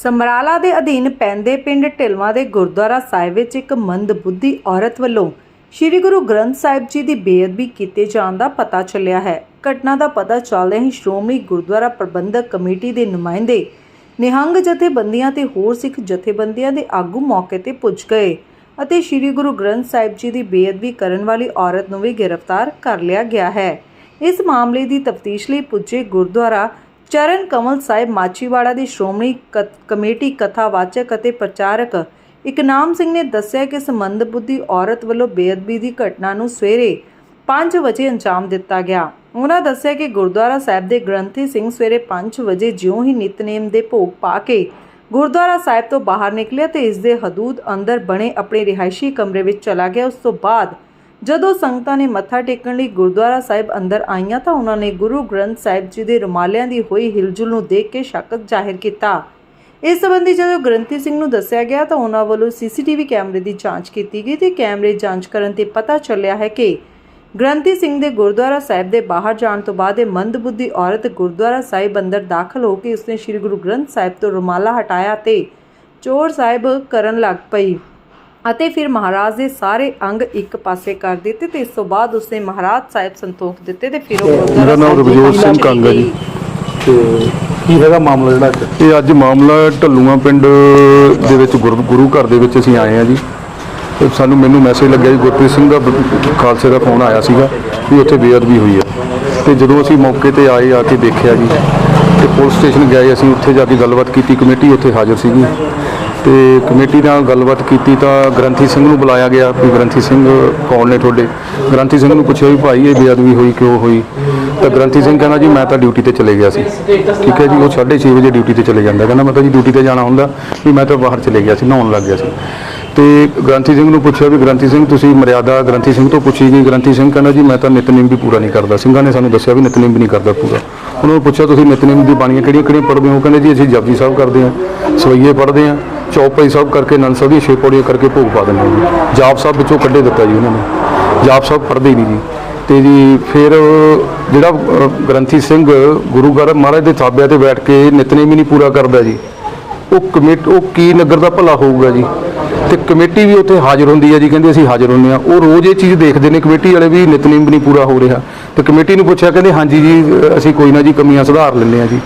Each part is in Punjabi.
ਸਮਰਾਲਾ ਦੇ ਅਧੀਨ ਪੈਂਦੇ ਪਿੰਡ ਢਿਲਵਾਂ ਦੇ ਗੁਰਦੁਆਰਾ ਸਾਹਿਬ ਵਿੱਚ ਇੱਕ ਮੰਦਬੁੱਧੀ ਔਰਤ ਵੱਲੋਂ ਸ੍ਰੀ ਗੁਰੂ ਗ੍ਰੰਥ ਸਾਹਿਬ ਜੀ ਦੀ ਬੇਅਦਬੀ ਕੀਤੇ ਜਾਣ ਦਾ ਪਤਾ ਚੱਲਿਆ ਹੈ। ਘਟਨਾ ਦਾ ਪਤਾ ਚੱਲਦਿਆਂ ਹੀ ਸ਼੍ਰੋਮਣੀ ਗੁਰਦੁਆਰਾ ਪ੍ਰਬੰਧਕ ਕਮੇਟੀ ਦੇ ਨੁਮਾਇੰਦੇ ਨਿਹੰਗ ਜਥੇਬੰਦੀਆਂ ਤੇ ਹੋਰ ਸਿੱਖ ਜਥੇਬੰਦੀਆਂ ਦੇ ਆਗੂ ਮੌਕੇ ਤੇ ਪੁੱਜ ਗਏ ਅਤੇ ਸ੍ਰੀ ਗੁਰੂ ਗ੍ਰੰਥ ਸਾਹਿਬ ਜੀ ਦੀ ਬੇਅਦਬੀ ਕਰਨ ਵਾਲੀ ਔਰਤ ਨੂੰ ਵੀ ਗ੍ਰਿਫਤਾਰ ਕਰ ਲਿਆ ਗਿਆ ਹੈ। ਇਸ ਮਾਮਲੇ ਦੀ ਤਫਤੀਸ਼ ਲਈ ਪੁੱਜੇ ਗੁਰਦੁਆਰਾ ਚਰਨ ਕਮਲ ਸਾਹਿਬ ਮਾਚੀਵਾੜਾ ਦੀ ਸ਼੍ਰੋਮਣੀ ਕ- ਕਮੇਟੀ ਕਥਾਵਾਚਕ ਅਤੇ ਪ੍ਰਚਾਰਕ ਇਕਨਾਮ ਸਿੰਘ ਨੇ ਦੱਸਿਆ ਕਿ ਸੰਬੰਧ ਬੁੱਧੀ ਔਰਤ ਵੱਲੋਂ ਬੇਅਦਬੀ ਦੀ ਘਟਨਾ ਨੂੰ ਸਵੇਰੇ 5 ਵਜੇ ਅੰਜਾਮ ਦਿੱਤਾ ਗਿਆ। ਉਹਨਾਂ ਦੱਸਿਆ ਕਿ ਗੁਰਦੁਆਰਾ ਸਾਹਿਬ ਦੇ ਗ੍ਰੰਥੀ ਸਿੰਘ ਸਵੇਰੇ 5 ਵਜੇ ਜਿਉਂ ਹੀ ਨਿਤਨੇਮ ਦੇ ਭੋਗ ਪਾ ਕੇ ਗੁਰਦੁਆਰਾ ਸਾਹਿਬ ਤੋਂ ਬਾਹਰ ਨਿਕਲਿਆ ਤੇ ਇਸ ਦੇ ਹਦੂਦ ਅੰਦਰ ਬਣੇ ਆਪਣੇ ਰਿਹਾਇਸ਼ੀ ਕਮਰੇ ਵਿੱਚ ਚਲਾ ਗਿਆ। ਉਸ ਤੋਂ ਬਾਅਦ ਜਦੋਂ ਸੰਗਤਾਂ ਨੇ ਮੱਥਾ ਟੇਕਣ ਲਈ ਗੁਰਦੁਆਰਾ ਸਾਹਿਬ ਅੰਦਰ ਆਈਆਂ ਤਾਂ ਉਹਨਾਂ ਨੇ ਗੁਰੂ ਗ੍ਰੰਥ ਸਾਹਿਬ ਜੀ ਦੇ ਰੁਮਾਲਿਆਂ ਦੀ ਹੋਈ ਹਿਲਜੁਲ ਨੂੰ ਦੇਖ ਕੇ ਸ਼ੱਕ ਜ਼ਾਹਿਰ ਕੀਤਾ। ਇਸ ਸੰਬੰਧੀ ਜਦੋਂ ਗ੍ਰੰਥੀ ਸਿੰਘ ਨੂੰ ਦੱਸਿਆ ਗਿਆ ਤਾਂ ਉਹਨਾਂ ਵੱਲੋਂ ਸੀਸੀਟੀਵੀ ਕੈਮਰੇ ਦੀ ਜਾਂਚ ਕੀਤੀ ਗਈ ਤੇ ਕੈਮਰੇ ਜਾਂਚ ਕਰਨ ਤੇ ਪਤਾ ਚੱਲਿਆ ਹੈ ਕਿ ਗ੍ਰੰਥੀ ਸਿੰਘ ਦੇ ਗੁਰਦੁਆਰਾ ਸਾਹਿਬ ਦੇ ਬਾਹਰ ਜਾਣ ਤੋਂ ਬਾਅਦ ਇਹ ਮੰਦਬੁੱਧੀ ਔਰਤ ਗੁਰਦੁਆਰਾ ਸਾਹਿਬ ਅੰਦਰ ਦਾਖਲ ਹੋ ਕੇ ਉਸਨੇ ਸ੍ਰੀ ਗੁਰੂ ਗ੍ਰੰਥ ਸਾਹਿਬ ਤੋਂ ਰੁਮਾਲਾ ਹਟਾਇਆ ਤੇ ਚੋਰ ਸਾਹਿਬ ਕਰਨ ਲੱਗ ਪਈ। ਅਤੇ ਫਿਰ ਮਹਾਰਾਜ ਦੇ ਸਾਰੇ ਅੰਗ ਇੱਕ ਪਾਸੇ ਕਰ ਦਿੱਤੇ ਤੇ ਇਸ ਤੋਂ ਬਾਅਦ ਉਸਨੇ ਮਹਾਰਾਜ ਸਾਹਿਬ ਸੰਤੋਖ ਦਿੱਤੇ ਤੇ ਫਿਰ ਉਹ ਗੁਰਦੁਆਰਾ ਮੇਰਾ ਨਾਮ ਸਾਹਿਬ ਦੀ ਰਵਜੋਤ ਸਿੰਘ ਕੰਗ ਹੈ ਜੀ। ਤੇ ਕੀ ਹੈਗਾ ਮਾਮਲਾ ਜਿਹੜਾ ਅੱਜ? ਇਹ ਅੱਜ ਮਾਮਲਾ ਢੱਲੂਆਂ ਪਿੰਡ ਦੇ ਵਿੱਚ ਗੁਰੂ ਗੁਰੂ ਘਰ ਦੇ ਵਿੱਚ ਅਸੀਂ ਆਏ ਆ ਜੀ ਤੇ ਸਾਨੂੰ ਮੈਨੂੰ ਮੈਸੇਜ ਲੱਗਿਆ ਜੀ ਗੁਰਪ੍ਰੀਤ ਸਿੰਘ ਦਾ ਬ- ਖਾਲਸੇ ਦਾ ਫੋਨ ਆਇਆ ਸੀਗਾ ਵੀ ਉੱਥੇ ਬੇਅਦਬੀ ਹੋਈ ਹੈ ਤੇ ਜਦੋਂ ਅਸੀਂ ਮੌਕੇ ਤੇ ਆਏ ਆ ਕੇ ਦੇਖਿਆ ਜੀ ਤੇ ਪੁਲਿਸ ਸਟੇਸ਼ਨ ਗਏ ਅਸੀਂ ਉੱਥੇ ਜਾ ਕੇ ਗੱਲਬਾਤ ਕੀਤੀ ਕਮੇਟੀ ਉੱਥੇ ਹਾਜ਼ਰ ਸੀਗੀ ਤੇ ਕਮੇਟੀ ਨਾਲ ਗੱਲਬਾਤ ਕੀਤੀ ਤਾਂ ਗ੍ਰੰਥੀ ਸਿੰਘ ਨੂੰ ਬੁਲਾਇਆ ਗਿਆ ਵੀ ਗ੍ਰੰਥੀ ਸਿੰਘ ਕੌਣ ਨੇ ਤੁਹਾਡੇ? ਗ੍ਰੰਥੀ ਸਿੰਘ ਨੂੰ ਪੁੱਛਿਆ ਵੀ ਭਾਈ ਇਹ ਬੇਅਦਬੀ ਹੋਈ, ਕਿਉਂ ਹੋਈ? ਤਾਂ ਗ੍ਰੰਥੀ ਸਿੰਘ ਕਹਿੰਦਾ ਜੀ ਮੈਂ ਤਾਂ ਡਿਊਟੀ ਤੇ ਚਲੇ ਗਿਆ ਸੀ। ਠੀਕ ਹੈ ਜੀ, ਉਹ 6:30 ਵਜੇ ਡਿਊਟੀ ਤੇ ਚਲੇ ਜਾਂਦਾ। ਕਹਿੰਦਾ ਮੈਂ ਤਾਂ ਜੀ ਡਿਊਟੀ ਤੇ ਜਾਣਾ ਹੁੰਦਾ ਵੀ ਮੈਂ ਤਾਂ ਬਾਹਰ ਚਲੇ ਗਿਆ ਸੀ, ਨਹਾਉਣ ਲੱਗ ਗਿਆ ਸੀ। ਤੇ ਗ੍ਰੰਥੀ ਸਿੰਘ ਨੂੰ ਪੁੱਛਿਆ ਵੀ ਗ੍ਰੰਥੀ ਸਿੰਘ ਤੁਸੀਂ ਮਰਿਆਦਾ, ਗ੍ਰੰਥੀ ਸਿੰਘ ਤੋਂ ਪੁੱਛੀ ਗਈ। ਗ੍ਰੰਥੀ ਸਿੰਘ ਕਹਿੰਦਾ ਜੀ ਮੈਂ ਤਾਂ ਨਿਤਨੇਮ ਵੀ ਪੂਰਾ ਨਹੀਂ ਕਰਦਾ। ਸਿੰਘਾਂ ਨੇ ਸਾਨੂੰ ਦੱਸਿਆ ਵੀ ਨਿਤਨੇਮ ਵੀ ਨਹੀਂ ਕਰਦਾ ਪੂਰਾ। ਉਹਨਾਂ ਨੂੰ ਪੁੱਛਿਆ ਤੁਸੀਂ ਨਿਤਨੇਮ ਦੀ ਬਾਣੀਆਂ ਕਿਹੜੀਆਂ ਕਿਹੜੀਆਂ ਪੜ੍ਹਦੇ ਹੋ? ਕਹਿੰਦੇ ਜੀ ਅਸੀਂ ਜਪਜੀ ਸਾਹਿਬ ਕਰਦੇ ਹਾਂ, ਸਵਈਏ ਪੜ੍ਹਦੇ ਹਾਂ। ਚੌਪਈ ਸਾਹਿਬ ਕਰਕੇ ਨੰਦ ਸਾਹਿਬ ਦੀਆਂ ਛੇ ਪੌੜੀਆਂ ਕਰਕੇ ਭੋਗ ਪਾ ਦਿੰਦੇ ਜੀ। ਜਾਪ ਸਾਹਿਬ ਵਿੱਚੋਂ ਕੱਢੇ ਦਿੱਤਾ ਜੀ ਉਹਨਾਂ ਨੇ। ਜਾਪ ਸਾਹਿਬ ਪੜ੍ਹਦੇ ਨਹੀਂ ਜੀ। ਤੇ ਜੀ ਫਿਰ ਜਿਹੜਾ ਗ੍ਰੰਥੀ ਸਿੰਘ, ਗੁਰੂ ਘਰ ਮਹਾਰਾਜ ਦੇ ਥਾਬਿਆਂ ਤੇ ਬੈਠ ਕੇ ਨਿਤਨੇਮ ਹੀ ਨਹੀਂ ਪੂਰਾ ਕਰਦਾ ਜੀ। ਉਹ ਕਮੇਟੀ, ਉਹ ਕੀ ਨਗਰ ਦਾ ਭਲਾ ਹੋਊਗਾ ਜੀ। ਤੇ ਕਮੇਟੀ ਵੀ ਉੱਥੇ ਹਾਜ਼ਰ ਹੁੰਦੀ ਹੈ ਜੀ, ਕਹਿੰਦੇ ਅਸੀਂ ਹਾਜ਼ਰ ਹੁੰਦੇ ਆ। ਉਹ ਰੋਜ਼ ਇਹ ਚੀਜ਼ ਦੇਖਦੇ ਨੇ, ਕਮੇਟੀ ਵਾਲੇ ਵੀ ਨਿਤਨੇਮ ਵੀ ਨਹੀਂ ਪੂਰਾ ਹੋ ਰਿਹਾ। ਤੇ ਕਮੇਟੀ ਨੂੰ ਪੁੱਛਿਆ, ਕਹਿੰਦੇ ਹਾਂਜੀ ਜੀ ਅਸੀਂ ਕੋਈ ਨਾ ਜੀ, ਕਮੀਆਂ ਸੁਧਾਰ ਲੈਂਦੇ ਆ ਜੀ।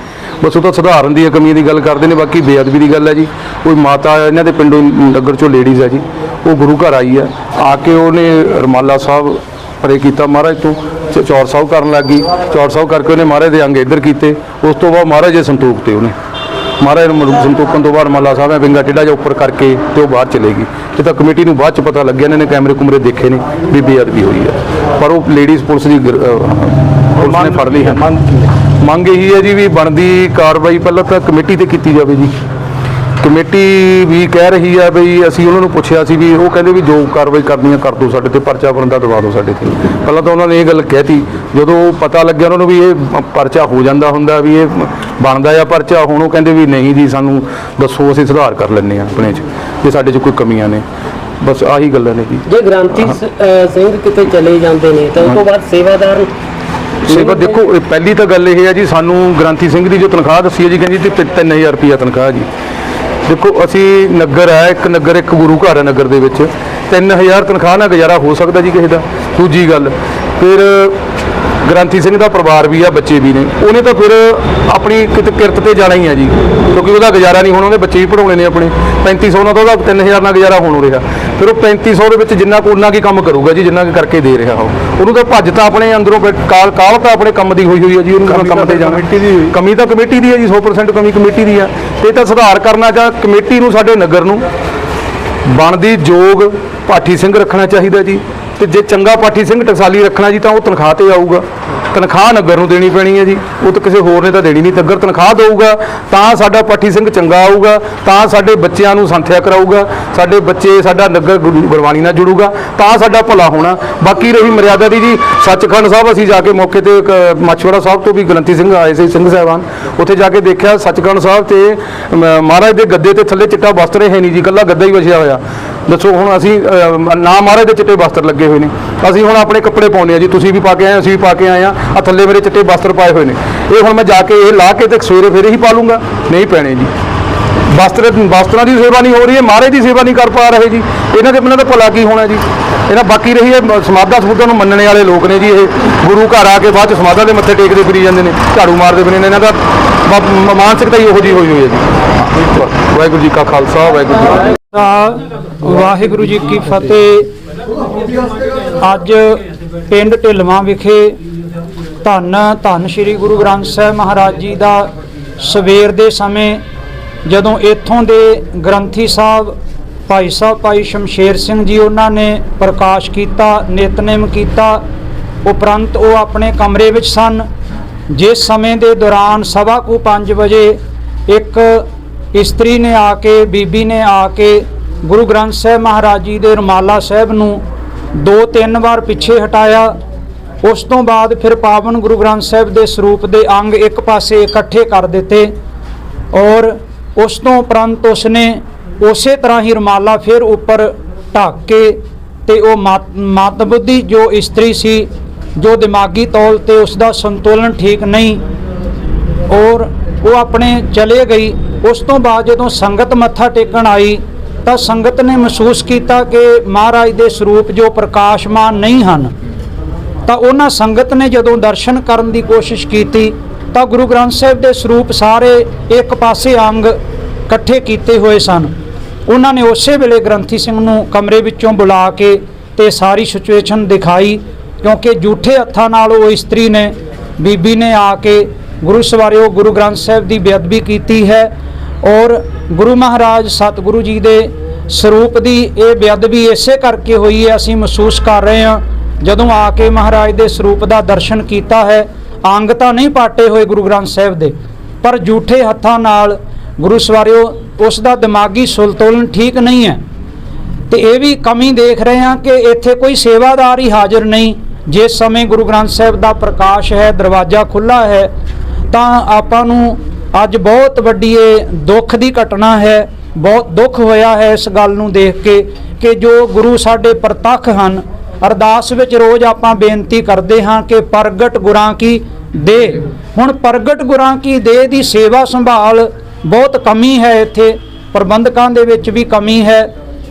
ਬਸ ਉਹ ਤਾਂ ਸੁਧਾਰਨ ਦੀਆਂ ਕਮੀਆਂ ਦੀ ਗੱਲ ਕਰਦੇ ਨੇ, ਬਾਕੀ ਬੇਅਦਬੀ ਦੀ ਗੱਲ ਹੈ ਜੀ। ਕੋਈ ਮਾਤਾ ਇਹਨਾਂ ਦੇ ਪਿੰਡੋਂ ਨਗਰ ਚੋਂ ਲੇਡੀਜ਼ ਹੈ ਜੀ। ਉਹ ਗੁਰੂ ਘਰ ਆਈ ਹੈ। ਆ ਕੇ ਉਹਨੇ ਰਮਾਲਾ ਸਾਹਿਬ ਪਰੇ ਕੀਤਾ ਮਹਾਰਾਜ ਤੋਂ, ਚ- ਚੌਰ ਸਾਹਿਬ ਕਰਨ ਲੱਗ ਗਈ। ਚੌਰ ਸਾਹਿਬ ਕਰਕੇ ਉਹਨੇ ਮਹਾਰਾਜ ਦੇ ਅੰਗ ਇੱਧਰ ਕੀਤੇ। ਉਸ ਤੋਂ ਬਾਅਦ ਮਹਾਰਾਜ ਦੇ ਸੰਤੋਖ ਤੇ ਉਹਨੇ। ਮਹਾਰਾਜ ਨੂੰ ਮਰੂ- ਸੰਤੋਖਣ ਤੋਂ ਬਾਅਦ ਮੱਲਾ ਸਾਹਿਬ ਨੇ ਵਿੰਗਾ ਟੇਢਾ ਜਿਹਾ ਉੱਪਰ ਕਰਕੇ ਤੇ ਉਹ ਬਾਹਰ ਚਲੇ ਗਈ। ਇਹ ਤਾਂ ਕਮੇਟੀ ਨੂੰ ਬਾਅਦ ਚ ਪਤਾ ਲੱਗਿਆ, ਇਹਨਾਂ ਨੇ ਕੈਮਰੇ ਕੁਮਰੇ ਦੇਖੇ ਨੇ ਵੀ ਬੇਅਦਬੀ ਹੋਈ ਹੈ। ਪਰ ਉਹ ਲੇਡੀਜ਼ ਪੁਲਿਸ ਦੀ ਗ੍ਰ- ਅਹ, ਪੁਲਿਸ ਨੇ ਫੜ ਲਈ ਹੈ? ਮੰਗ ਇਹੀ ਹੈ ਜੀ ਵੀ ਬਣਦੀ ਕਾਰਵਾਈ ਪਹਿਲਾਂ ਤਾਂ ਕਮੇਟੀ ਤੇ ਕੀਤੀ ਜਾਵੇ ਜੀ। ਕਮੇਟੀ ਵੀ ਕਹਿ ਰਹੀ ਹੈ ਬਈ ਅਸੀਂ ਉਹਨਾਂ ਨੂੰ ਪੁੱਛਿਆ ਸੀ ਵੀ ਉਹ ਕਹਿੰਦੇ ਵੀ ਜੋ ਕਾਰਵਾਈ ਕਰਨੀ ਹੈ ਕਰ ਦਿਓ ਸਾਡੇ ਤੇ ਪਰਚਾ ਬੰਦਾ ਦਵਾ ਦਿਓ ਸਾਡੇ ਤੇ। ਪਹਿਲਾਂ ਤਾਂ ਉਹਨਾਂ ਨੇ ਇਹ ਗੱਲ ਕਹਿਤੀ ਜਦੋਂ ਪਤਾ ਲੱਗਿਆ ਉਹਨਾਂ ਨੂੰ ਵੀ ਇਹ ਪਰਚਾ ਹੋ ਜਾਂਦਾ ਹੁੰਦਾ ਵੀ ਇਹ ਬਣਦਾ ਆ ਪਰਚਾ ਹੁਣ ਉਹ ਕਹਿੰਦੇ ਵੀ ਨਹੀਂ ਜੀ ਸਾਨੂੰ ਦੱਸੋ ਅਸੀਂ ਸੁਧਾਰ ਕਰ ਲੈਂਦੇ ਆ ਆਪਣੇ 'ਚ ਜੇ ਸਾਡੇ 'ਚ ਕੋਈ ਕਮੀਆਂ ਨੇ। ਬਸ ਆਹੀ ਗੱਲਾਂ ਨੇ ਜੀ। ਜੇ ਗ੍ਰਾਂਤੀ ਸਿੰਘ ਕਿਤੇ ਚਲੇ ਜਾਂਦੇ ਨੇ ਤਾਂ ਉਸ ਤੋਂ ਬਾਅਦ ਸੇਵਾਦਾਰ ਸੇਵਾ ਦੇਖੋ, ਇਹ ਪਹਿਲੀ ਤਾਂ ਗੱਲ ਇਹ ਹੈ ਜੀ, ਸਾਨੂੰ ਗ੍ਰਾਂਤੀ ਸਿੰਘ ਦੀ ਜੋ ਤਨਖਾਹ ਦੱਸੀ ਹੈ ਜੀ, ਕਹਿੰਦੀ ਤੇ 3000 ਰੁਪਿਆ ਤਨਖਾਹ ਜੀ। ਦੇਖੋ, ਅਸੀਂ ਨਗਰ ਹੈ, ਇੱਕ ਨਗਰ, ਇੱਕ ਗੁਰੂ ਘਰ ਹੈ ਨਗਰ ਦੇ ਵਿੱਚ। 3000 ਤਨਖਾਹ ਨਾਲ ਗੁਜ਼ਾਰਾ ਹੋ ਸਕਦਾ ਜੀ ਕਿਸੇ ਦਾ, ਦੂਜੀ ਗੱਲ। ਫਿਰ ਗ੍ਰਾਂਤੀ ਸਿੰਘ ਦਾ ਪਰਿਵਾਰ ਵੀ ਆ ਬੱਚੇ ਵੀ ਨੇ। ਉਹਨੇ ਤਾਂ ਫਿਰ ਆਪਣੀ ਕਿਤੇ ਕਿਰਤ ਤੇ ਜਾਣਾ ਹੀ ਆ ਜੀ। ਕਿਉਂਕਿ ਉਹਦਾ ਗੁਜ਼ਾਰਾ ਨਹੀਂ ਹੋਣਾ ਉਹਦੇ ਬੱਚੇ ਵੀ ਪੜਾਉਣੇ ਨੇ ਆਪਣੇ। 3500 ਨਾਲ ਤਾਂ ਉਹਦਾ 3000 ਨਾਲ ਗੁਜ਼ਾਰਾ ਹੋਣ ਰਿਹਾ। ਫਿਰ ਉਹ 3500 ਦੇ ਵਿੱਚ ਜਿੰਨਾ ਕੁ ਉਹਨਾਂ ਕੀ ਕੰਮ ਕਰੂਗਾ ਜੀ ਜਿੰਨਾ ਕੁ ਕਰਕੇ ਦੇ ਰਿਹਾ ਉਹ। ਉਹਨੂੰ ਤਾਂ ਭੱਜ ਤਾਂ ਆਪਣੇ ਅੰਦਰੋਂ ਕਾਲ ਕਾਲ ਤਾਂ ਆਪਣੇ ਕੰਮ ਦੀ ਹੋਈ ਹੋਈ ਹੈ ਜੀ ਉਹਨੂੰ ਕੰਮ ਤੇ ਜਾਣਾ। ਕਮੀ ਤਾਂ ਕਮੇਟੀ ਦੀ ਹੈ ਜੀ 100% ਕਮੀ ਕਮੇਟੀ ਦੀ ਆ। ਤੇ ਇਹ ਤਾਂ ਸੁਧਾਰ ਕਰਨਾ ਜਾਂ ਕਮੇਟੀ ਨੂੰ ਸਾਡੇ ਨਗਰ ਨੂੰ ਬਣਦੀ ਯੋਗ ਪਾਠੀ ਸਿੰਘ ਰੱਖਣਾ ਚਾਹੀਦਾ ਜੀ। ਤੇ ਜੇ ਚੰਗਾ ਪਾਠੀ ਸਿੰਘ ਟਕਸਾਲੀ ਰੱਖਣਾ ਜੀ ਤਾਂ ਉਹ ਤਨਖਾਹ ਤੇ ਆਊਗਾ। ਤਨਖਾਹ ਨਗਰ ਨੂੰ ਦੇਣੀ ਪੈਣੀ ਹੈ ਜੀ। ਉਹ ਤਾਂ ਕਿਸੇ ਹੋਰ ਨੇ ਤਾਂ ਦੇਣੀ ਨਹੀਂ। ਨਗਰ ਤਨਖਾਹ ਦੇਊਗਾ, ਤਾਂ ਸਾਡਾ ਪਾਠੀ ਸਿੰਘ ਚੰਗਾ ਆਊਗਾ, ਤਾਂ ਸਾਡੇ ਬੱਚਿਆਂ ਨੂੰ ਸੰਥਿਆ ਕਰਾਊਗਾ, ਸਾਡੇ ਬੱਚੇ ਸਾਡਾ ਨਗਰ ਗੁਰੂ- ਗੁਰਬਾਣੀ ਨਾਲ ਜੁੜੂਗਾ, ਤਾਂ ਸਾਡਾ ਭਲਾ ਹੋਣਾ। ਬਾਕੀ ਰਹੀ ਮਰਿਆਦਾ ਦੀ ਜੀ, ਸੱਚਖੰਡ ਸਾਹਿਬ ਅਸੀਂ ਜਾ ਕੇ ਮੌਕੇ ਤੇ ਇੱਕ, ਮਛਵੜਾ ਸਾਹਿਬ ਤੋਂ ਵੀ ਗ੍ਰੰਥੀ ਸਿੰਘ ਆਏ ਸੀ, ਸਿੰਘ ਸਾਹਿਬਾਨ। ਉੱਥੇ ਜਾ ਕੇ ਦੇਖਿਆ, ਸੱਚਖੰਡ ਸਾਹਿਬ ਤੇ ਮਹਾਰਾਜ ਦੇ ਗੱਦੇ ਤੇ ਥੱਲੇ ਚਿੱਟਾ ਵਸਤਰ ਹੈ ਨਹੀਂ ਜੀ, ਇਕੱਲਾ ਗੱਦਾ ਹੀ ਵਸਿਆ ਹੋਇਆ। ਦੱਸੋ ਹੁਣ ਅਸੀਂ ਅ, ਨਾ ਮਹਾਰਾਜ ਦੇ ਚਿੱਟੇ ਵਸਤਰ ਲੱਗੇ ਹੋਏ ਨੇ। ਅਸੀਂ ਹੁਣ ਆਪਣੇ ਕੱਪੜੇ ਪਾਉਂਦੇ ਆ ਜੀ ਤੁਸੀਂ ਵੀ ਪਾ ਕੇ ਆਏ ਅਸੀਂ ਵੀ ਪਾ ਕੇ ਆਏ ਆ ਆ ਥੱਲੇ ਮੇਰੇ ਚਿੱਟੇ ਵਸਤਰ ਪਾਏ ਹੋਏ ਨੇ। ਇਹ ਹੁਣ ਮੈਂ ਜਾ ਕੇ ਇਹ ਲਾ ਕੇ ਤੇ ਸਵੇਰੇ ਫੇਰ ਹੀ ਪਾ ਲੂੰਗਾ। ਨਹੀਂ ਪੈਣੇ ਜੀ। ਵਸਤਰ ਵਸਤਰਾਂ ਦੀ ਸੇਵਾ ਨਹੀਂ ਹੋ ਰਹੀ ਹੈ ਮਹਾਰਾਜ ਦੀ ਸੇਵਾ ਨਹੀਂ ਕਰ ਪਾ ਰਹੇ ਜੀ। ਇਹਨਾਂ ਦੇ ਬਿਨਾਂ ਦਾ ਭਲਾ ਕੀ ਹੋਣਾ ਜੀ? ਇਹਨਾਂ ਬਾਕੀ ਰਹੀ ਹੈ ਮ- ਸਮਾਧਾਂ ਸਮੂਧਾਂ ਨੂੰ ਮੰਨਣੇ ਵਾਲੇ ਲੋਕ ਨੇ ਜੀ ਇਹ। ਗੁਰੂ ਘਰ ਆ ਕੇ ਬਾਅਦ ਚ ਸਮਾਧਾਂ ਦੇ ਮੱਥੇ ਟੇਕਦੇ ਫਿਰੀ ਜਾਂਦੇ ਨੇ ਝਾੜੂ ਮਾਰਦੇ ਫਿਰੇ ਨੇ। ਇਹਨਾਂ ਦਾ ਮ- ਮ- ਮਾਨਸਿਕਤਾ ਹੀ ਉਹੋ ਜਿਹੀ ਹੋਈ ਹੋਈ ਹੈ ਜੀ। ਵਾਹਿਗੁਰੂ ਜੀ ਕਾ ਖਾਲਸਾ ਵਾਹਿਗੁਰੂ ਜੀ ਕੀ ਫਤਿਹ। ਵਾਹਿਗੁਰੂ ਜੀ ਕੀ ਫਤਿਹ। ਅੱਜ ਪਿੰਡ ਢਿਲਵਾਂ ਵਿਖੇ ਧੰਨ ਧੰਨ ਸ੍ਰੀ ਗੁਰੂ ਗ੍ਰੰਥ ਸਾਹਿਬ ਮਹਾਰਾਜ ਜੀ ਦਾ ਸਵੇਰ ਦੇ ਸਮੇਂ ਜਦੋਂ ਇੱਥੋਂ ਦੇ ਗ੍ਰੰਥੀ ਸਾਹਿਬ, ਭਾਈ ਸਾਹਿਬ, ਭਾਈ ਸ਼ਮਸ਼ੇਰ ਸਿੰਘ ਜੀ ਉਹਨਾਂ ਨੇ ਪ੍ਰਕਾਸ਼ ਕੀਤਾ, ਨਿਤਨੇਮ ਕੀਤਾ, ਉਪਰੰਤ ਉਹ ਆਪਣੇ ਕਮਰੇ ਵਿੱਚ ਸਨ। ਜਿਸ ਸਮੇਂ ਦੇ ਦੌਰਾਨ ਸਵਾ ਕੁ 5 ਵਜੇ ਇੱਕ ਇਸਤਰੀ ਨੇ ਆ ਕੇ, ਬੀਬੀ ਨੇ ਆ ਕੇ ਗੁਰੂ ਗ੍ਰੰਥ ਸਾਹਿਬ ਮਹਾਰਾਜ ਜੀ ਦੇ ਰਮਾਲਾ ਸਾਹਿਬ ਨੂੰ ਦੋ ਤਿੰਨ ਵਾਰ ਪਿੱਛੇ ਹਟਾਇਆ। ਉਸ ਤੋਂ ਬਾਅਦ ਫਿਰ ਪਾਵਨ ਗੁਰੂ ਗ੍ਰੰਥ ਸਾਹਿਬ ਦੇ ਸਰੂਪ ਦੇ ਅੰਗ ਇੱਕ ਪਾਸੇ ਇਕੱਠੇ ਕਰ ਦਿੱਤੇ ਔਰ ਉਸ ਤੋਂ ਉਪਰੰਤ ਉਸਨੇ ਉਸੇ ਤਰ੍ਹਾਂ ਹੀ ਰਮਾਲਾ ਫਿਰ ਉੱਪਰ ਢੱਕ ਕੇ ਤੇ ਉਹ ਮਤ ਮਤ ਬੁੱਧੀ ਜੋ ਇਸਤਰੀ ਸੀ, ਜੋ ਦਿਮਾਗੀ ਤੌਰ ਤੇ ਉਸ ਦਾ ਸੰਤੁਲਨ ਠੀਕ ਨਹੀਂ ਔਰ ਉਹ ਆਪਣੇ ਚਲੇ ਗਈ। ਉਸ ਤੋਂ ਬਾਅਦ ਜਦੋਂ ਸੰਗਤ ਮੱਥਾ ਟੇਕਣ ਆਈ, ਤਾਂ ਸੰਗਤ ਨੇ ਮਹਿਸੂਸ ਕੀਤਾ ਕਿ ਮਹਾਰਾਜ ਦੇ ਸਰੂਪ ਜੋ ਪ੍ਰਕਾਸ਼ਮਾਨ ਨਹੀਂ ਹਨ, ਤਾਂ ਉਹਨਾਂ ਸੰਗਤ ਨੇ ਜਦੋਂ ਦਰਸ਼ਨ ਕਰਨ ਦੀ ਕੋਸ਼ਿਸ਼ ਕੀਤੀ, ਤਾਂ ਗੁਰੂ ਗ੍ਰੰਥ ਸਾਹਿਬ ਦੇ ਸਰੂਪ ਸਾਰੇ ਇੱਕ ਪਾਸੇ ਅੰਗ ਇਕੱਠੇ ਕੀਤੇ ਹੋਏ ਸਨ। ਉਹਨਾਂ ਨੇ ਉਸੇ ਵੇਲੇ ਗ੍ਰੰਥੀ ਸਿੰਘ ਨੂੰ ਕਮਰੇ ਵਿੱਚੋਂ ਬੁਲਾ ਕੇ ਤੇ ਸਾਰੀ ਸਿਚੁਏਸ਼ਨ ਦਿਖਾਈ, ਕਿਉਂਕਿ ਝੂਠੇ ਹੱਥਾਂ ਨਾਲ ਉਹ ਇਸਤਰੀ ਨੇ, ਬੀਬੀ ਨੇ ਆ ਕੇ ਗੁਰੂ ਸਵਾਰਿਓ, ਗੁਰੂ ਗ੍ਰੰਥ ਸਾਹਿਬ ਦੀ ਬੇਅਦਬੀ ਕੀਤੀ ਹੈ ਔਰ ਗੁਰੂ ਮਹਾਰਾਜ ਸਤਿਗੁਰੂ ਜੀ ਦੇ ਸਰੂਪ ਦੀ ਇਹ ਬੇਅਦਬੀ ਇਸੇ ਕਰਕੇ ਹੋਈ ਹੈ, ਅਸੀਂ ਮਹਿਸੂਸ ਕਰ ਰਹੇ ਹਾਂ, ਜਦੋਂ ਆ ਕੇ ਮਹਾਰਾਜ ਦੇ ਸਰੂਪ ਦਾ ਦਰਸ਼ਨ ਕੀਤਾ ਹੈ, ਅੰਗ ਤਾਂ ਨਹੀਂ ਪਾਟੇ ਹੋਏ ਗੁਰੂ ਗ੍ਰੰਥ ਸਾਹਿਬ ਦੇ, ਪਰ ਝੂਠੇ ਹੱਥਾਂ ਨਾਲ ਗੁਰੂ ਸਵਾਰਿਓ, ਉਸ ਦਾ ਦਿਮਾਗੀ ਸੰਤੁਲਨ ਠੀਕ ਨਹੀਂ ਹੈ। ਤੇ ਇਹ ਵੀ ਕਮੀ ਦੇਖ ਰਹੇ ਹਾਂ ਕਿ ਇੱਥੇ ਕੋਈ ਸੇਵਾਦਾਰ ਹੀ ਹਾਜ਼ਰ ਨਹੀਂ, ਜਿਸ ਸਮੇਂ ਗੁਰੂ ਗ੍ਰੰਥ ਸਾਹਿਬ ਦਾ ਪ੍ਰਕਾਸ਼ ਹੈ, ਦਰਵਾਜ਼ਾ ਖੁੱਲਾ ਹੈ ਤਾਂ ਆਪਾਂ ਨੂੰ ਅੱਜ ਬਹੁਤ ਵੱਡੀ ਇਹ ਦੁੱਖ ਦੀ ਘਟਨਾ ਹੈ, ਬਹੁਤ ਦੁੱਖ ਹੋਇਆ ਹੈ ਇਸ ਗੱਲ ਨੂੰ ਦੇਖ ਕੇ ਕਿ ਜੋ ਗੁਰੂ ਸਾਡੇ ਪ੍ਰਤੱਖ ਹਨ, ਅਰਦਾਸ ਵਿੱਚ ਰੋਜ਼ ਆਪਾਂ ਬੇਨਤੀ ਕਰਦੇ ਹਾਂ ਕਿ ਪ੍ਰਗਟ ਗੁਰਾਂ ਕੀ ਦੇ। ਹੁਣ ਪ੍ਰਗਟ ਗੁਰਾਂ ਕੀ ਦੇ ਦੀ ਸੇਵਾ ਸੰਭਾਲ ਬਹੁਤ ਕਮੀ ਹੈ ਇੱਥੇ, ਪ੍ਰਬੰਧਕਾਂ ਦੇ ਵਿੱਚ ਵੀ ਕਮੀ ਹੈ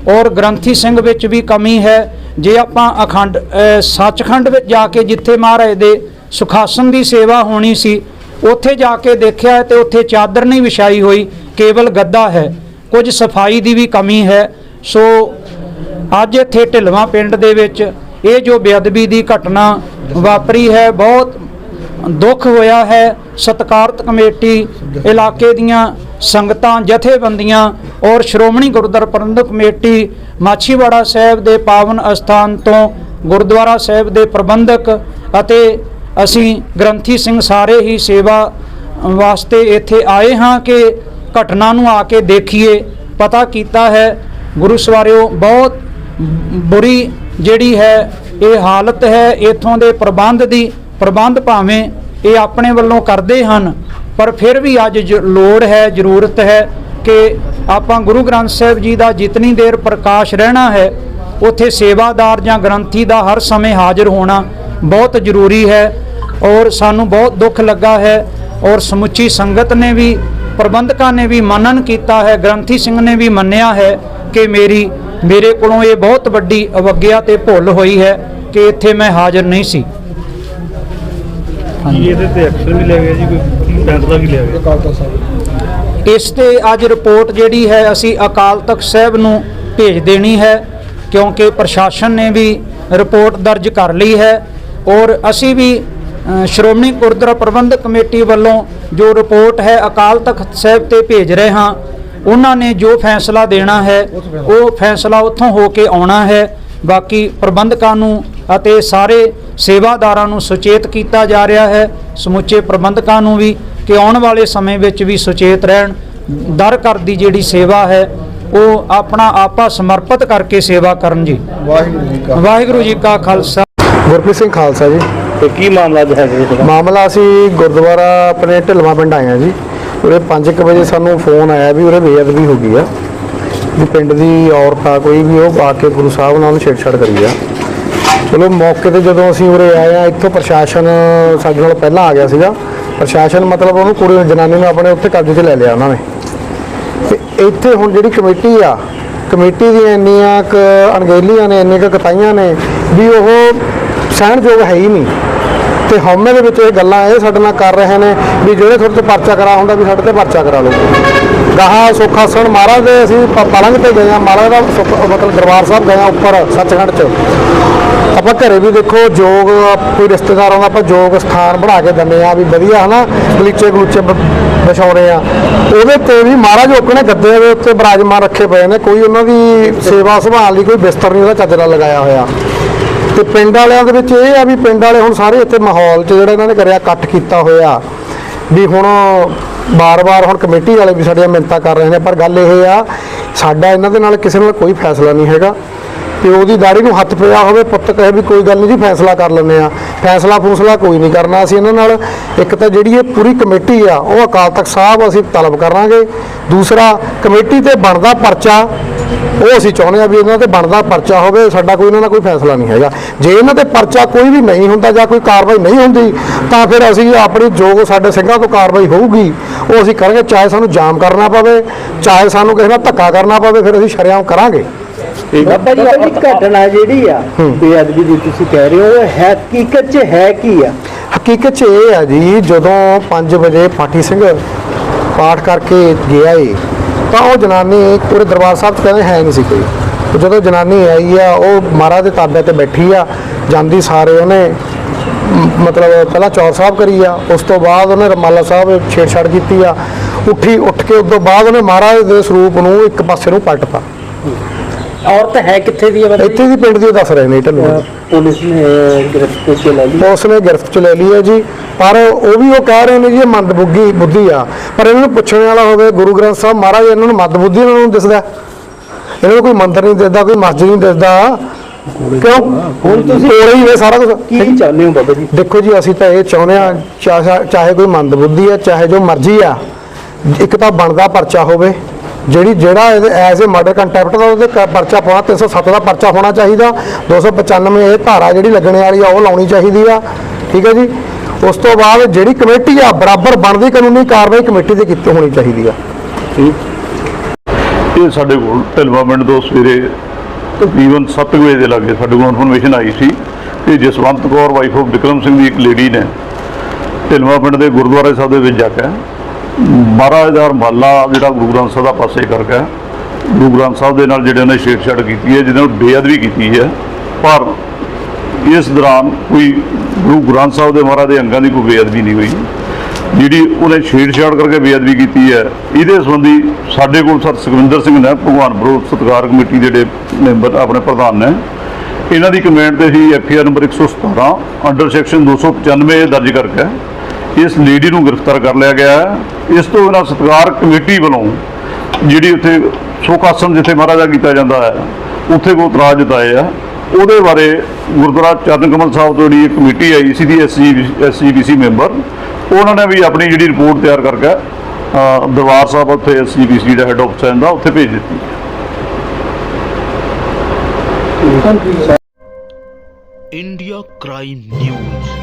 ਔਰ ਗ੍ਰੰਥੀ ਸਿੰਘ ਵਿੱਚ ਵੀ ਕਮੀ ਹੈ। ਜੇ ਆਪਾਂ ਅਖੰਡ ਸੱਚਖੰਡ ਵਿੱਚ ਜਾ ਕੇ ਜਿੱਥੇ ਮਹਾਰਾਜ ਦੇ ਸੁਖਾਸਨ ਦੀ ਸੇਵਾ ਹੋਣੀ ਸੀ ਉੱਥੇ ਜਾ ਕੇ ਦੇਖਿਆ ਤੇ ਉੱਥੇ ਚਾਦਰ ਨਹੀਂ ਵਿਛਾਈ ਹੋਈ, ਕੇਵਲ ਗੱਦਾ ਹੈ। ਕੁਝ ਸਫ਼ਾਈ ਦੀ ਵੀ ਕਮੀ ਹੈ। ਸੋ ਅੱਜ ਇੱਥੇ ਢਿਲਵਾਂ ਪਿੰਡ ਦੇ ਵਿੱਚ ਇਹ ਜੋ ਬੇਅਦਬੀ ਦੀ ਘਟਨਾ ਵਾਪਰੀ ਹੈ, ਬਹੁਤ ਦੁੱਖ ਹੋਇਆ ਹੈ। ਸਤਕਾਰਤ ਕਮੇਟੀ ਇਲਾਕੇ ਦੀਆਂ ਸੰਗਤਾਂ, ਜਥੇਬੰਦੀਆਂ ਔਰ ਸ਼੍ਰੋਮਣੀ ਗੁਰਦੁਆਰਾ ਪ੍ਰਬੰਧਕ ਕਮੇਟੀ ਮਾਛੀਵਾੜਾ ਸਾਹਿਬ ਦੇ ਪਾਵਨ ਅਸਥਾਨ ਤੋਂ ਗੁਰਦੁਆਰਾ ਸਾਹਿਬ ਦੇ ਪ੍ਰਬੰਧਕ ਅਤੇ ਅਸੀਂ ਗ੍ਰੰਥੀ ਸਿੰਘ ਸਾਰੇ ਹੀ ਸੇਵਾ ਵਾਸਤੇ ਇੱਥੇ ਆਏ ਹਾਂ ਕਿ ਘਟਨਾ ਨੂੰ ਆ ਕੇ ਦੇਖੀਏ। ਪਤਾ ਕੀਤਾ ਹੈ, ਗੁਰੂ ਸਵਾਰਿਓ, ਬਹੁਤ ਬੁਰੀ ਜਿਹੜੀ ਹੈ, ਇਹ ਹਾਲਤ ਹੈ, ਇਥੋਂ ਦੇ ਪ੍ਰਬੰਧ ਦੀ, ਪ੍ਰਬੰਧ ਭਾਵੇਂ ਇਹ ਆਪਣੇ ਵੱਲੋਂ ਕਰਦੇ ਹਨ, ਪਰ ਫਿਰ ਵੀ ਅੱਜ ਜ- ਲੋੜ ਹੈ, ਜ਼ਰੂਰਤ ਹੈ ਕਿ ਆਪਾਂ ਗੁਰੂ ਗ੍ਰੰਥ ਸਾਹਿਬ ਜੀ ਦਾ ਜਿਤਨੀ ਦੇਰ ਪ੍ਰਕਾਸ਼ ਰਹਿਣਾ ਹੈ, ਉੱਥੇ ਸੇਵਾਦਾਰ ਜਾਂ ਗ੍ਰੰਥੀ ਦਾ ਹਰ ਸਮੇਂ ਹਾਜ਼ਰ ਹੋਣਾ ਬਹੁਤ ਜ਼ਰੂਰੀ ਹੈ ਔਰ ਸਾਨੂੰ ਬਹੁਤ ਦੁੱਖ ਲੱਗਾ ਹੈ ਔਰ ਸਮੁੱਚੀ ਸੰਗਤ ਨੇ ਵੀ ਪ੍ਰਬੰਧਕਾਂ ਨੇ ਵੀ ਮੰਨਣ ਕੀਤਾ ਹੈ ਗ੍ਰੰਥੀ ਸਿੰਘ ਨੇ ਵੀ ਮੰਨਿਆ ਹੈ ਕਿ ਮੇਰੀ ਮੇਰੇ ਕੋਲੋਂ ਇਹ ਬਹੁਤ ਵੱਡੀ ਅਵਗਿਆ ਤੇ ਭੁੱਲ ਹੋਈ ਹੈ ਕਿ ਇੱਥੇ ਮੈਂ ਹਾਜ਼ਰ ਨਹੀਂ ਸੀ। ਕੀ ਇਹਦੇ ਤੇ ਐਕਸ਼ਨ ਵੀ ਲਿਆ ਗਿਆ ਜੀ? ਕੋਈ ਫੈਸਲਾ ਵੀ ਲਿਆ ਗਿਆ? ਇਸ ਤੇ ਅੱਜ ਰਿਪੋਰਟ ਜਿਹੜੀ ਹੈ ਅਸੀਂ ਅਕਾਲ ਤਖਤ ਸਾਹਿਬ ਨੂੰ ਭੇਜ ਦੇਣੀ ਹੈ ਕਿਉਂਕਿ ਪ੍ਰਸ਼ਾਸਨ ਨੇ ਵੀ ਰਿਪੋਰਟ ਦਰਜ ਕਰ ਲਈ ਹੈ ਔਰ ਅਸੀਂ ਵੀ ਸ਼੍ਰੋਮਣੀ ਗੁਰਦੁਆਰਾ ਪ੍ਰਬੰਧਕ ਕਮੇਟੀ ਵੱਲੋਂ ਜੋ ਰਿਪੋਰਟ ਹੈ ਅਕਾਲ ਤਖਤ ਸਾਹਿਬ ਤੇ ਭੇਜ ਰਹੇ ਹਾਂ ਉਹਨਾਂ ਨੇ ਜੋ ਫੈਸਲਾ ਦੇਣਾ ਹੈ ਉਹ ਫੈਸਲਾ ਉੱਥੋਂ ਹੋ ਕੇ ਆਉਣਾ ਹੈ। ਬਾਕੀ ਪ੍ਰਬੰਧਕਾਂ ਨੂੰ ਅਤੇ ਸਾਰੇ ਸੇਵਾਦਾਰਾਂ ਨੂੰ ਸੁਚੇਤ ਕੀਤਾ ਜਾ ਰਿਹਾ ਹੈ। ਸਮੁੱਚੇ ਪ੍ਰਬੰਧਕਾਂ ਨੂੰ ਵੀ ਕਿ ਆਉਣ ਵਾਲੇ ਸਮੇਂ ਵਿੱਚ ਵੀ ਸੁਚੇਤ ਰਹਿਣ। ਦਰ ਘਰ ਦੀ ਜਿਹੜੀ ਸੇਵਾ ਹੈ ਉਹ ਆਪਣਾ ਆਪਾ ਸਮਰਪਿਤ ਕਰਕੇ ਸੇਵਾ ਕਰਨ ਜੀ। ਵਾਹਿਗੁਰੂ ਜੀ ਕਾ ਖਾਲਸਾ। ਗੁਰਪ੍ਰੀਤ ਸਿੰਘ ਖਾਲਸਾ ਜੀ। ਤੇ ਕੀ ਮਾਮਲਾ ਅੱਜ ਹੈ ਜੀ ਤੁਹਾਡਾ? ਮਾਮਲਾ ਅਸੀਂ ਗੁਰਦੁਆਰਾ ਆਪਣੇ ਢਿਲਵਾਂ ਪਿੰਡ ਆਏ ਆ ਜੀ। ਉਰੇ 5:00 ਵਜੇ ਸਾਨੂੰ ਫੋਨ ਆਇਆ ਵੀ ਉਰੇ ਬੇਅਦਬੀ ਹੋ ਗਈ ਆ। ਵੀ ਪਿੰਡ ਦੀ ਔਰਤ ਆ ਕੋਈ ਵੀ ਉਹ ਆ ਕੇ ਗੁਰੂ ਸਾਹਿਬ ਨਾਲ ਛੇੜਛਾੜ ਕਰੀ ਆ। ਚਲੋ ਮੌਕੇ ਤੇ ਜਦੋਂ ਅਸੀਂ ਉਰੇ ਆਏ ਆ ਇੱਥੋਂ ਪ੍ਰਸ਼ਾਸਨ ਸਾਡੇ ਨਾਲ ਪਹਿਲਾਂ ਆ ਗਿਆ ਸੀਗਾ। ਪ੍ਰਸ਼ਾਸਨ ਮਤਲਬ ਉਹਨੂੰ ਕੁੜੀ ਜਨਾਨੀ ਨੂੰ ਆਪਣੇ ਉੱਥੇ ਕਬਜ਼ੇ 'ਚ ਲੈ ਲਿਆ ਉਹਨਾਂ ਨੇ। ਤੇ ਇੱਥੇ ਹੁਣ ਜਿਹੜੀ ਕਮੇਟੀ ਆ ਕਮੇਟੀ ਦੀਆਂ ਇੰਨੀਆਂ ਕ ਅਣਗਹਿਲੀਆਂ ਨੇ ਇੰਨੀਆਂ ਕੁ ਕਤਾਈਆਂ ਨੇ ਵੀ ਉਹ ਸਹਿਣਯੋਗ ਹੈ ਹੀ ਨਹੀਂ। ਤੇ ਹਉਮੈ ਦੇ ਵਿੱਚ ਇਹ ਗੱਲਾਂ ਇਹ ਸਾਡੇ ਨਾਲ ਕਰ ਰਹੇ ਨੇ ਵੀ ਜਿਹੜੇ ਤੁਹਾਡੇ ਤੋਂ ਪਰਚਾ ਕਰਾ ਹੁੰਦਾ ਵੀ ਸਾਡੇ ਤੇ ਪਰਚਾ ਕਰਾ ਲਓ। ਗਾਹਾਂ ਸੁਖਾਸਣ ਮਹਾਰਾਜ ਦੇ ਅਸੀਂ ਪ- ਪਲੰਘ ਤੇ ਗਏ ਆ ਮਹਾਰਾਜ ਦਾ ਸੁੱਖ- ਮਤਲਬ ਦਰਬਾਰ ਸਾਹਿਬ ਗਏ ਆ ਉੱਪਰ, ਸੱਚਖੰਡ 'ਚ। ਆਪਾਂ ਘਰੇ ਵੀ ਦੇਖੋ ਜੋਗ, ਕੋਈ ਰਿਸ਼ਤੇਦਾਰ ਆਉਂਦਾ ਆਪਾਂ ਜੋਗ ਸਥਾਨ ਬਣਾ ਕੇ ਦਿੰਦੇ ਆ ਵੀ ਵਧੀਆ ਹਨਾ ਗਲੀਚੇ ਗਲੂਚੇ ਵਿਛਾਉਣੇ ਆ। ਉਹਦੇ ਤੇ ਵੀ ਮਹਾਰਾਜ ਓਕਣੇ ਗੱਦੇ ਦੇ ਉੱਤੇ ਬਰਾਜਮਾਨ ਰੱਖੇ ਪਏ ਨੇ। ਕੋਈ ਉਹਨਾਂ ਦੀ ਸੇਵਾ ਸੰਭਾਲ ਲਈ ਕੋਈ ਬਿਸਤਰ ਨਹੀਂ, ਉਹਦਾ ਚੱਜ ਲਗਾਇਆ ਹੋਇਆ। ਤੇ ਪਿੰਡ ਵਾਲਿਆਂ ਦੇ ਵਿੱਚ ਇਹ ਆ ਵੀ ਪਿੰਡ ਵਾਲੇ ਹੁਣ ਸਾਰੇ ਇੱਥੇ ਮਾਹੌਲ 'ਚ ਜਿਹੜਾ ਇਹਨਾਂ ਨੇ ਕਰਿਆ, ਇਕੱਠ ਕੀਤਾ ਹੋਇਆ। ਵੀ ਹੁਣ ਬਾਰ-ਬਾਰ ਹੁਣ ਕਮੇਟੀ ਵਾਲੇ ਵੀ ਸਾਡੀਆਂ ਮਿੰਨਤਾਂ ਕਰ ਰਹੇ ਨੇ, ਪਰ ਗੱਲ ਇਹ ਆ, ਸਾਡਾ ਇਹਨਾਂ ਦੇ ਨਾਲ ਕਿਸੇ ਨਾਲ ਕੋਈ ਫੈਸਲਾ ਨਹੀਂ ਹੈਗਾ। ਪਿਓ ਦੀ ਦਾੜੀ ਨੂੰ ਹੱਥ ਪਿਆ ਹੋਵੇ, ਪੁੱਤ ਕਹੇ ਵੀ ਕੋਈ ਗੱਲ ਨਹੀਂ ਜੀ, ਫੈਸਲਾ ਕਰ ਲੈਂਦੇ ਆ ਫੈਸਲਾ ਫੂਸਲਾ ਕੋਈ ਨਹੀਂ ਕਰਨਾ। ਅਸੀਂ ਇਹਨਾਂ ਨਾਲ ਇੱਕ ਤਾਂ ਜਿਹੜੀ ਇਹ ਪੂਰੀ ਕਮੇਟੀ ਆ, ਉਹ ਅਕਾਲ ਤਖਤ ਸਾਹਿਬ ਅਸੀਂ ਤਲਬ ਕਰਾਂਗੇ। ਦੂਸਰਾ, ਕਮੇਟੀ ਤੇ ਬਣਦਾ ਪਰਚਾ ਉਹ ਅਸੀਂ ਚਾਹੁੰਦੇ ਆ ਵੀ ਇਹਨਾਂ ਤੇ ਬਣਦਾ ਪਰਚਾ ਹੋਵੇ ਸਾਡਾ ਕੋਈ ਇਹਨਾਂ ਦਾ ਕੋਈ ਫੈਸਲਾ ਨਹੀਂ ਹੈਗਾ। ਜੇ ਇਹਨਾਂ ਤੇ ਪਰਚਾ ਕੋਈ ਵੀ ਨਹੀਂ ਹੁੰਦਾ ਜਾਂ ਕੋਈ ਕਾਰਵਾਈ ਨਹੀਂ ਹੁੰਦੀ ਤਾਂ ਫਿਰ ਅਸੀਂ ਆਪਣੀ ਜੋ ਸਾਡੇ ਸਿੰਘਾਂ ਤੋਂ ਕਾਰਵਾਈ ਹੋਊਗੀ ਉਹ ਅਸੀਂ ਕਰਾਂਗੇ ਚਾਹੇ ਸਾਨੂੰ ਜਾਮ ਕਰਨਾ ਪਵੇ ਚਾਹੇ ਸਾਨੂੰ ਕਿਸੇ ਨਾਲ ਧੱਕਾ ਕਰਨਾ ਪਵੇ ਫਿਰ ਅਸੀਂ ਸ਼ਰੇਆਮ ਕਰਾਂਗੇ। ਬਾਬਾ ਜੀ ਆਪਣੀ ਘਟਨਾ ਜਿਹੜੀ ਆ ਬੇਅਦਬੀ ਦੀ ਤੁਸੀਂ ਕਹਿ ਰਹੇ ਹੋ ਹਕੀਕਤ 'ਚ ਹੈ ਕੀ ਆ? ਹਕੀਕਤ 'ਚ ਇਹ ਹੈ ਜੀ ਜਦੋਂ 5 ਵਜੇ ਪਾਠੀ ਸਿੰਘ ਪਾਠ ਕਰਕੇ ਗਿਆ ਏ ਤਾਂ ਉਹ ਜਨਾਨੀ ਪੂਰੇ ਦਰਬਾਰ ਸਾਹਿਬ 'ਚ ਕਹਿੰਦੇ ਹੈ ਨਹੀਂ ਸੀ ਕੋਈ। ਉਹ ਜਦੋਂ ਜਨਾਨੀ ਆਈ ਆ, ਉਹ ਮਹਾਰਾਜ ਦੇ ਤਾਬੇ ਤੇ ਬੈਠੀ ਆ, ਜਾਂਦੀ ਸਾਰੇ ਉਹਨੇ ਮਤਲਬ ਪਹਿਲਾਂ ਚੌਰ ਸਾਹਿਬ ਕਰੀ ਆ, ਉਸ ਤੋਂ ਬਾਅਦ ਉਹਨੇ ਰਮਾਲਾ ਸਾਹਿਬ ਛੇੜਛਾੜ ਕੀਤੀ ਆ। ਉੱਠੀ, ਉੱਠ ਕੇ ਉਸ ਤੋਂ ਬਾਅਦ ਉਹਨੇ ਮਹਾਰਾਜ ਦੇ ਸਰੂਪ ਨੂੰ ਇੱਕ ਪਾਸੇ ਨੂੰ ਪਲਟਤਾ। ਔਰਤ ਹੈ ਕਿੱਥੇ ਦੀ ਹੈ? ਇੱਥੇ ਦੀ ਪਿੰਡ ਦੀ ਦੱਸ ਰਹੇ ਨੇ ਢੱਲੂ। ਪੁਲਿਸ ਨੇ ਗ੍ਰਿਫਤ ਵਿੱਚ ਲੈ ਲਈ। ਉਸ ਨੇ ਗਿਰਫਤ ਚ ਲੈ ਲਈ ਹੈ ਜੀ। ਪਰ ਉਹ ਵੀ ਉਹ ਕਹਿ ਰਹੇ ਨੇ ਜੀ ਇਹ ਮੰਦਬੁੱਧੀ ਬੁੱਧੀ ਆ। ਪਰ ਇਹਨਾਂ ਨੂੰ ਪੁੱਛਣ ਵਾਲਾ ਹੋਵੇ ਗੁਰੂ ਗ੍ਰੰਥ ਸਾਹਿਬ ਮਹਾਰਾਜ ਇਹਨਾਂ ਨੂੰ ਮੰਦਬੁੱਧੀ ਇਹਨਾਂ ਨੂੰ ਦਿਸਦਾ। ਇਹਨਾਂ ਨੂੰ ਕੋਈ ਮੰਦਰ ਨਹੀਂ ਦਿਸਦਾ ਕੋਈ ਮਸਜਿਦ ਨਹੀਂ ਦਿਸਦਾ। ਕਿਉਂ? ਹੁਣ ਤੁਸੀਂ ਕੋਲੇ ਹੀ ਨੇ ਸਾਰਾ ਕੁਝ ਕੀ ਚਾਹੁੰਦੇ ਹੋ ਬਾਬਾ ਜੀ? ਦੇਖੋ ਜੀ ਅਸੀਂ ਤਾਂ ਇਹ ਚਾਹੁੰਦੇ ਆ ਚਾਹੇ ਚਾਹੇ ਕੋਈ ਮੰਦਬੁੱਧੀ ਆ ਚਾਹੇ ਜੋ ਮਰਜ਼ੀ ਆ ਇੱਕ ਤਾਂ ਬਣਦਾ ਪਰਚਾ ਹੋਵੇ। ਜਿਹੜੀ ਜਿਹੜਾ ਐਜ਼ ਏ ਮਰਡਰ ਕੰਟੈਂਪਟ ਦਾ ਉਹਦੇ ਕ- ਪਰਚਾ ਪਾਉਣਾ 307 ਦਾ ਪਰਚਾ ਹੋਣਾ ਚਾਹੀਦਾ। 295 ਇਹ ਧਾਰਾ ਜਿਹੜੀ ਲੱਗਣੇ ਵਾਲੀ ਆ, ਉਹ ਲਾਉਣੀ ਚਾਹੀਦੀ ਆ। ਠੀਕ ਹੈ ਜੀ? ਉਸ ਤੋਂ ਬਾਅਦ ਜਿਹੜੀ ਕਮੇਟੀ ਆ, ਬਰਾਬਰ ਬਣਦੀ ਕਾਨੂੰਨੀ ਕਾਰਵਾਈ ਕਮੇਟੀ ਦੀ ਕੀਤੀ ਹੋਣੀ ਚਾਹੀਦੀ ਆ। ਇਹ ਸਾਡੇ ਕੋਲ ਢਲਵਾ ਪਿੰਡ ਤੋਂ ਸਵੇਰੇ ਤਕਰੀਬਨ 7 ਵਜੇ ਦੇ ਲਾਗੇ ਸਾਡੇ ਕੋਲ ਇਨਫੋਰਮੇਸ਼ਨ ਆਈ ਸੀ ਕਿ ਜਸਵੰਤ ਕੌਰ ਵਾਈਫ ਆਫ ਵਿਕਰਮ ਸਿੰਘ ਦੀ ਇੱਕ ਲੇਡੀ ਨੇ ਢਲਵਾ ਪਿੰਡ ਦੇ ਗੁਰਦੁਆਰੇ ਸਾਹਿਬ ਦੇ ਵਿੱਚ ਜਾ ਕੇ ਮਹਾਰਾਜ ਦਾ ਰਮਾਲਾ ਜਿਹੜਾ ਗੁਰੂ ਗ੍ਰੰਥ ਸਾਹਿਬ ਦਾ ਪਾਸੇ ਕਰਕੇ ਗੁਰੂ ਗ੍ਰੰਥ ਸਾਹਿਬ ਦੇ ਨਾਲ ਜਿਹੜੇ ਉਹਨੇ ਛੇੜਛਾੜ ਕੀਤੀ ਹੈ ਜਿਹਦੇ ਨਾਲ ਬੇਅਦਬੀ ਕੀਤੀ ਹੈ। ਪਰ ਇਸ ਦੌਰਾਨ ਕੋਈ ਗੁਰੂ ਗ੍ਰੰਥ ਸਾਹਿਬ ਦੇ ਮਹਾਰਾਜ ਦੇ ਅੰਗਾਂ ਦੀ ਕੋਈ ਬੇਅਦਬੀ ਨਹੀਂ ਹੋਈ। ਜਿਹੜੀ ਉਹਨੇ ਛੇੜਛਾੜ ਕਰਕੇ ਬੇਅਦਬੀ ਕੀਤੀ ਹੈ, ਇਹਦੇ ਸੰਬੰਧੀ ਸਾਡੇ ਕੋਲ ਸਰ ਸੁਖਵਿੰਦਰ ਸਿੰਘ ਨੇ ਭਗਵਾਨ ਬਰੋ ਸਤਿਕਾਰ ਕਮੇਟੀ ਦੇ ਜਿਹੜੇ ਮੈਂਬਰ ਆਪਣੇ ਪ੍ਰਧਾਨ ਨੇ, ਇਹਨਾਂ ਦੀ ਕਮੈਂਟ ਤੇ ਹੀ F R number 117 under section 295 ਦਰਜ ਕਰਕੇ ਇਸ ਲੇਡੀ ਨੂੰ ਗ੍ਰਿਫਤਾਰ ਕਰ ਲਿਆ ਗਿਆ ਹੈ। ਇਸ ਤੋਂ ਇਹਨਾਂ ਸਤਕਾਰ ਕਮੇਟੀ ਵੱਲੋਂ ਜਿਹੜੀ ਉੱਥੇ ਸੋਕਾਸਮ ਜਿੱਥੇ ਮਹਾਰਾਜਾ ਕੀਤਾ ਜਾਂਦਾ ਹੈ, ਉੱਥੇ ਕੋ ਇਤਰਾਜ਼ ਜਤਾਏ ਆ। ਉਹਦੇ ਬਾਰੇ ਗੁਰਦੁਆਰਾ ਚਰਨ ਕਮਲ ਸਾਹਿਬ ਤੋਂ ਜਿਹੜੀ ਇੱਕ ਕਮੇਟੀ ਆਈ ਸੀ ਦੀ ਐਸਜੀ ਐਸਜੀਪੀਸੀ ਮੈਂਬਰ ਉਹਨਾਂ ਨੇ ਵੀ ਆਪਣੀ ਜਿਹੜੀ ਰਿਪੋਰਟ ਤਿਆਰ ਕਰਕੇ ਦਰਬਾਰ ਸਾਹਿਬ ਉੱਥੇ ਐਸਜੀਪੀਸੀ ਦਾ ਹੈੱਡ ਆਫਿਸ ਆਂਦਾ ਉੱਥੇ ਭੇਜ ਦਿੱਤੀ। India crime news.